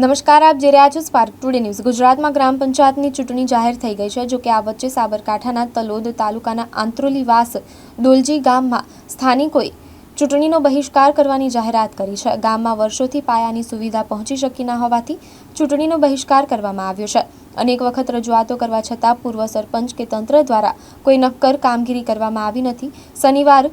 નમસ્કાર, આપ જે રહ્યા છો સ્પાર્ક ટુડે ન્યૂઝ ગુજરાતમાં ગ્રામ પંચાયતની ચૂંટણી જાહેર થઈ ગઈ છે, જો કે આ વચ્ચે સાબરકાંઠાના તલોદ તાલુકાના આંત્રોલીવાસ દોલજી ગામમાં સ્થાનિકોએ ચૂંટણીનો બહિષ્કાર કરવાની જાહેરાત કરી છે. ગામમાં વર્ષોથી પાયાની સુવિધા પહોંચી શકી ન હોવાથી ચૂંટણીનો બહિષ્કાર કરવામાં આવ્યો છે. અનેક વખત રજૂઆતો કરવા છતાં પૂર્વ સરપંચ કે તંત્ર દ્વારા કોઈ નક્કર કામગીરી કરવામાં આવી નથી. શનિવાર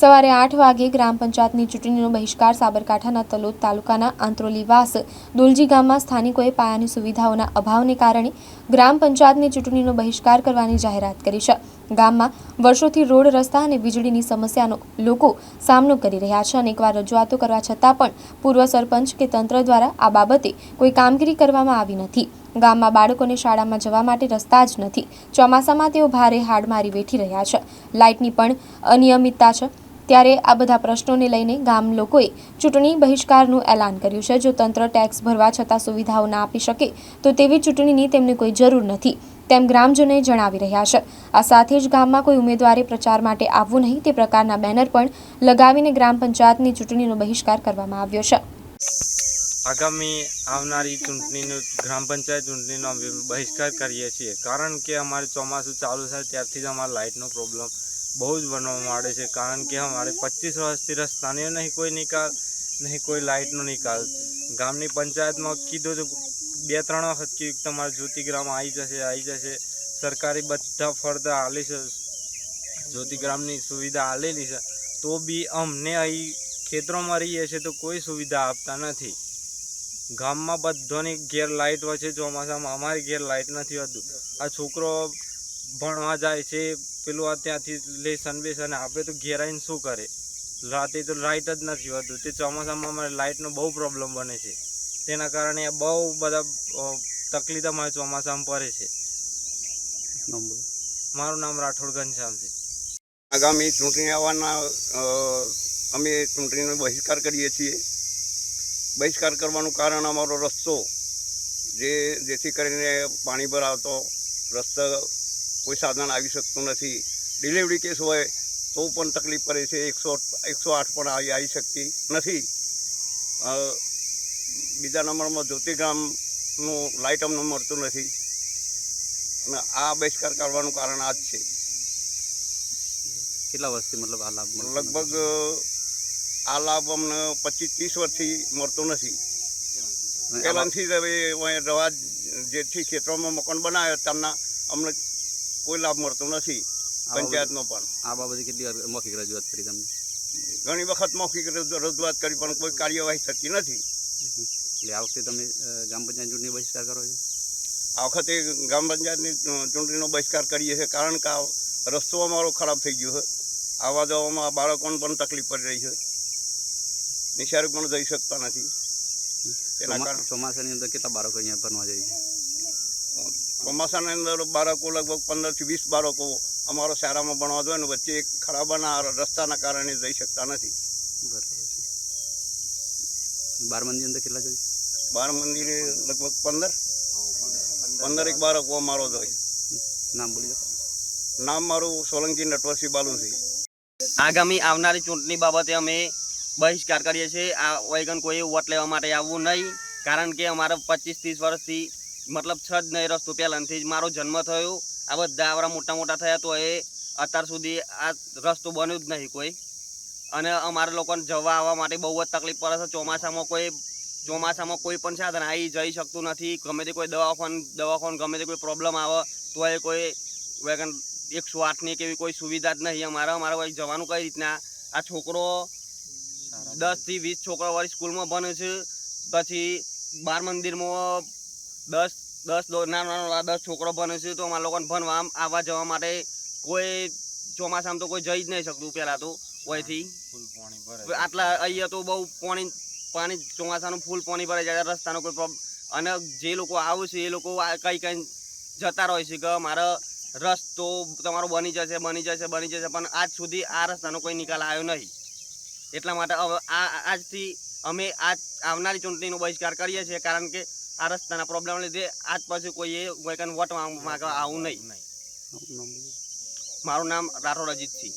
સવારે આઠ વાગે ગ્રામ પંચાયતની ચૂંટણીનો બહિષ્કાર સાબરકાંઠાના તલોદ તાલુકાના આંત્રોલીવાસ દુલજી ગામમાં સ્થાનિકોએ પાયાની સુવિધાઓના અભાવને કારણે ગ્રામ પંચાયતની ચૂંટણીનો બહિષ્કાર કરવાની જાહેરાત કરી છે. ગામમાં વર્ષોથી રોડ, રસ્તા અને વીજળીની સમસ્યાનો લોકો સામનો કરી રહ્યા છે અનેકવાર રજૂઆતો કરવા છતાં પણ પૂર્વ સરપંચ કે તંત્ર દ્વારા આ બાબતે કોઈ કામગીરી કરવામાં આવી નથી. ગામમાં બાળકોને શાળામાં જવા માટે રસ્તા જ નથી. ચોમાસામાં તેઓ ભારે હાડમારી વેઠી રહ્યા છે. લાઇટની પણ અનિયમિતતા છે. ત્યારે આ બધા પ્રશ્નોને લઈને ગામ લોકોએ ચૂંટણી બહિષ્કારનું એલાન કર્યું છે. જો તંત્ર ટેક્સ ભરવા છતાં સુવિધાઓ ના આપી શકે, તો તેવી ચૂંટણીની તેમને કોઈ જરૂર નથી, તેમ ગ્રામજનોએ જણાવી રહ્યા છે. આ સાથે જ ગામમાં કોઈ ઉમેદવારે પ્રચાર માટે આવવું નહીં, તે પ્રકારના બેનર પણ લગાવીને ગ્રામ પંચાયતની ચૂંટણીનો બહિષ્કાર કરવામાં આવ્યો છે. આગામી આવનારી ચૂંટણીનું ગ્રામ પંચાયત ચૂંટણીનો બહિષ્કાર કરીએ છીએ. કારણ કે અમારે ચોમાસું ચાલુ થાય ત્યારથી જ અમારે લાઇટનો પ્રોબ્લેમ બહુ જ બનવા માંડે છે, કારણ કે અમારે પચીસ વર્ષથી રસ્તાની નહીં કોઈ નિકાલ, નહીં કોઈ લાઇટનો નિકાલ. ગામની પંચાયતમાં કીધું તો, બે ત્રણ વખત કીધું તમારે જ્યોતિગ્રામ આવી જશે આવી જશે. સરકારી બધા ફરતા આલી છે, જ્યોતિગ્રામની સુવિધા આલેલી છે. તો બી અમને અહીં ખેતરોમાં રહીએ છીએ તો કોઈ સુવિધા આપતા નથી. ગામમાં બધાની ઘેર લાઇટ હોય છે, ચોમાસામાં અમારી ઘેર લાઇટ નથી હોતું. આ છોકરો ભણવા જાય છે પેલું આ ત્યાંથી લેસન બેસન આપે તો ઘેરાઈને શું કરે? રાતે તો લાઇટ જ નથી હોતું. તે ચોમાસામાં અમારે લાઇટનો બહુ પ્રોબ્લેમ બને છે. તેના કારણે બહુ બધા તકલીફ અમારે ચોમાસામાં પડે છે. મારું નામ રાઠોડ ઘનશ્યામ છે. આગામી ચૂંટણી આવવાના અમે ચૂંટણીનો બહિષ્કાર કરીએ છીએ. બહિષ્કાર કરવાનું કારણ અમારો રસ્તો. જે જેથી કરીને પાણી ભરાવતો રસ્તો કોઈ સાધન આવી શકતું નથી. ડિલિવરી કેસ હોય તો પણ તકલીફ પડે છે. એકસો એકસો આઠ પણ આવી આવી શકતી નથી. બીજા નંબરમાં જ્યોતિગ્રામનું લાઇટ અમને મળતું નથી. અને આ બહિષ્કાર કરવાનું કારણ આ જ છે. કેટલા વર્ષથી મતલબ આ લાભ લગભગ આ લાભ અમને પચીસ ત્રીસ વર્ષથી મળતો નથી. પહેલાંથી જ હવે અહીં રવા જેથી ખેતરોમાં મકાન બનાવ્યા તેમના અમને કોઈ લાભ મળતો નથી. પંચાયતનો પણ. આ બાબતે કેટલી વાર મૌખિક રજૂઆત કરી તમને? ઘણી વખત મૌખિક રજૂઆત કરી પણ કોઈ કાર્યવાહી થતી નથી. એટલે આ વખતે તમે ગ્રામ પંચાયત ચૂંટણી બહિષ્કાર કરો છો? આ વખતે ગ્રામ પંચાયતની ચૂંટણીનો બહિષ્કાર કરીએ છીએ કારણ કે આ રસ્તો અમારો ખરાબ થઈ ગયો છે. આવવા જવામાં બાળકોને પણ તકલીફ પડી રહી છે. નિશાળે પણ જઈ શકતા નથી. તેના ચોમા- કારણે. ચોમાસાની અંદર કેટલા બાળકો અહીંયા ભણવા જાય છે? ચોમાસાની અંદર બાળકો લગભગ પંદરથી વીસ બાળકો અમારો શાળામાં ભણવા જોઈએ ને વચ્ચે એક ખરાબાના રસ્તાના કારણે જઈ શકતા નથી. બરાબર છે. બાર મંદિર અંદર કેટલા જોઈએ બાર મંદિરે લગભગ પંદર. પંદર એક બાળકો અમારો જોઈએ નામ બોલી નામ મારું સોલંકી નટવરસિંહ બાલુસિંહ. આગામી આવનારી ચૂંટણી બાબતે અમે બહિષ્કાર કરીએ છીએ. આ વૈગન કોઈ વોટ લેવા માટે આવવું નહીં કારણ કે અમારે પચીસ ત્રીસ વર્ષથી મતલબ છ જ નહીં રસ્તો પહેલાંથી જ. મારો જન્મ થયો. આ બધા આવડા મોટા મોટા થયા તો એ અત્યાર સુધી આ રસ્તો બન્યો જ નહીં કોઈ. અને અમારા લોકોને જવા આવવા માટે બહુ જ તકલીફ પડે છે. ચોમાસામાં કોઈ ચોમાસામાં કોઈ પણ સાધન આવી જઈ શકતું નથી. ગમે તે કોઈ દવાખાન દવાખાન ગમે તે કોઈ પ્રોબ્લેમ આવે તો એ કોઈ વેગન એકસો આઠની કે એવી કોઈ સુવિધા જ નહીં અમારે. અમારે જવાનું કઈ રીતના? આ છોકરો દસથી વીસ છોકરા વાળી સ્કૂલમાં ભણે છે. પછી બાર મંદિરમાં દસ દસ નાના નાના દસ છોકરો ભણે છે તો અમારા લોકોને ભણવા આવવા જવા માટે કોઈ ચોમાસામાં તો કોઈ જઈ જ નહીં શકતું પહેલાં તો ભરે આટલા અહીંયા તો બહુ પાણી પાણી ચોમાસાનું ફૂલ પાણી ભરાઈ જાય રસ્તાનો કોઈ પ્રોબ્લેમ અને જે લોકો આવે છે એ લોકો આ કંઈ કઈ જતા રહે છે કે મારો રસ્તો તમારો બની જશે બની જશે બની જશે પણ આજ સુધી આ રસ્તાનો કોઈ નિકાલ આવ્યો નહીં. એટલા માટે હવે આ આજથી અમે આજ આવનારી ચૂંટણીનો બહિષ્કાર કરીએ છીએ કારણ કે આ રસ્તાના પ્રોબ્લેમ લીધે આજ પાછું કોઈએ કોઈ વોટ માંગવા આવું નહીં. મારું નામ રાઠોડ અજીતસિંહ.